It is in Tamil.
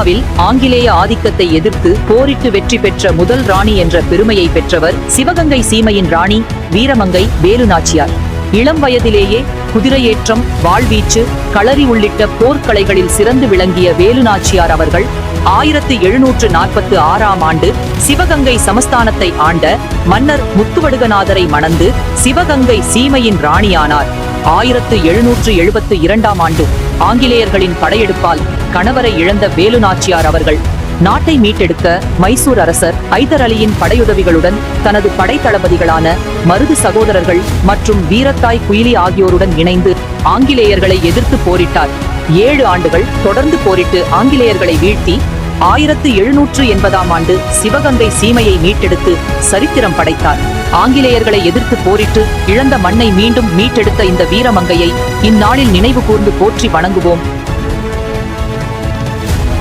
இந்தியாவில் ஆங்கிலேய ஆதிக்கத்தை எதிர்த்து போரிட்டு வெற்றி பெற்ற முதல் ராணி என்ற பெருமையை பெற்றவர் சிவகங்கை சீமையின் ராணி வீரமங்கை வேலுநாச்சியார். இளம் வயதிலேயே குதிரையேற்றம் வாழ்வீச்சு களரி உள்ளிட்ட போர்க்கலைகளில் சிறந்து விளங்கிய வேலுநாச்சியார் அவர்கள் ஆயிரத்து எழுநூற்று நாற்பத்து ஆறாம் ஆண்டு சிவகங்கை சமஸ்தானத்தை ஆண்ட மன்னர் முத்துவடுகநாதரை மணந்து சிவகங்கை சீமையின் ராணியானார். ஆயிரத்து எழுநூற்று எழுபத்து இரண்டாம் ஆண்டு ஆங்கிலேயர்களின் படையெடுப்பால் கணவரை இழந்த வேலு நாச்சியார் அவர்கள் நாட்டை மீட்டெடுக்க மைசூர் அரசர் ஐதர் அலியின் படையுதவிகளுடன் தனது படைத்தளபதிகளான மருது சகோதரர்கள் மற்றும் வீரத்தாய் குயிலி ஆகியோருடன் இணைந்து ஆங்கிலேயர்களை எதிர்த்து போரிட்டார். ஏழு ஆண்டுகள் தொடர்ந்து போரிட்டு ஆங்கிலேயர்களை வீழ்த்தி ஆயிரத்து எழுநூற்று எண்பதாம் ஆண்டு சிவகங்கை சீமையை மீட்டெடுத்து சரித்திரம் படைத்தார். ஆங்கிலேயர்களை எதிர்த்து போரிட்டு இழந்த மண்ணை மீண்டும் மீட்டெடுத்த இந்த வீரமங்கையை இந்நாளில் நினைவு கூர்ந்து போற்றி வணங்குவோம்.